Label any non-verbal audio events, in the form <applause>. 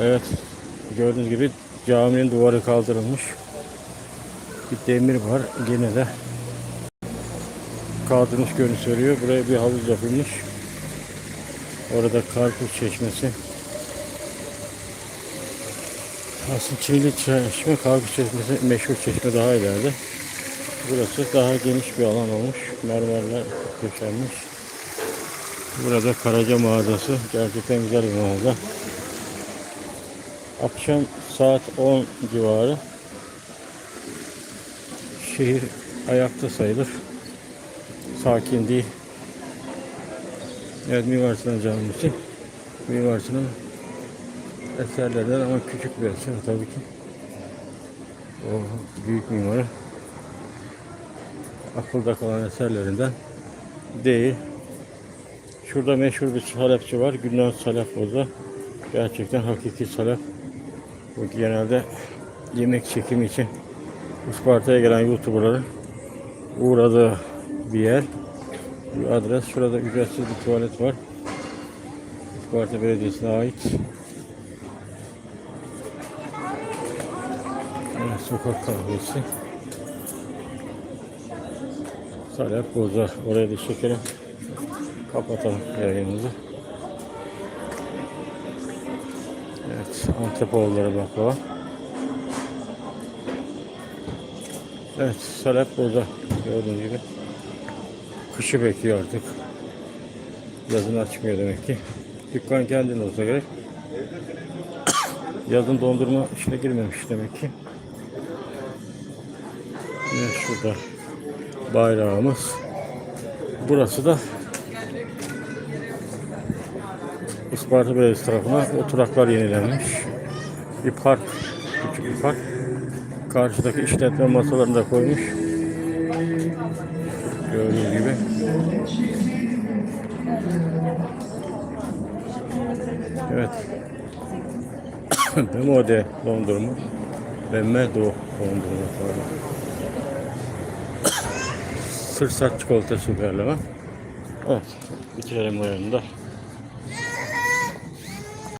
Evet. Gördüğünüz gibi caminin duvarı kaldırılmış. Bir demir var. Yine de kaldırmış görünüş veriyor. Buraya bir havuz yapılmış. Orada karpuz çeşmesi. Aslında Çiğli Çeşme, Karpuz Çeşmesi meşhur çeşme daha ileride. Burası daha geniş bir alan olmuş. Mermerler döşenmiş. Burada Karaca mağazası. Gerçekten güzel bir mağaza. Akşam saat 10 civarı. Şehir ayakta sayılır. Sakin değil. Evet Mimar Sinan Camisi. Mimar Sinan eserlerden ama küçük bir eser tabii ki. O büyük mimarı akılda kalan eserlerinden değil. Şurada meşhur bir salepçi var. Gülnaz Salep Boza. Gerçekten hakiki salep. Bu genelde yemek çekimi için Isparta'ya gelen YouTuber'ların uğradığı bir yer. Bir adres. Şurada ücretsiz bir tuvalet var. Isparta Belediyesi'ne ait. Evet, sokak kahvesi. Salep Boza. Oraya da çekelim. Kapatalım yayınımızı. Evet, Antepoğulları baklava. Evet, Salep Boza. Gördüğünüz gibi. Kışı bekliyor artık. Yazın açmıyor demek ki. Dükkan kendin olsa gerek. Yazın dondurma işine girmemiş demek ki. Evet, şurada bayrağımız. Burası da Isparta Belediyesi tarafından oturaklar yenilenmiş. Bir park, küçük bir park. Karşıdaki işletme masalarını da koymuş. Gördüğünüz gibi. Evet. <coughs> Memode dondurma ve Medo dondurma pardon. <coughs> Sırsak çikolata süperleme. Evet. Bitirelim bu yanında.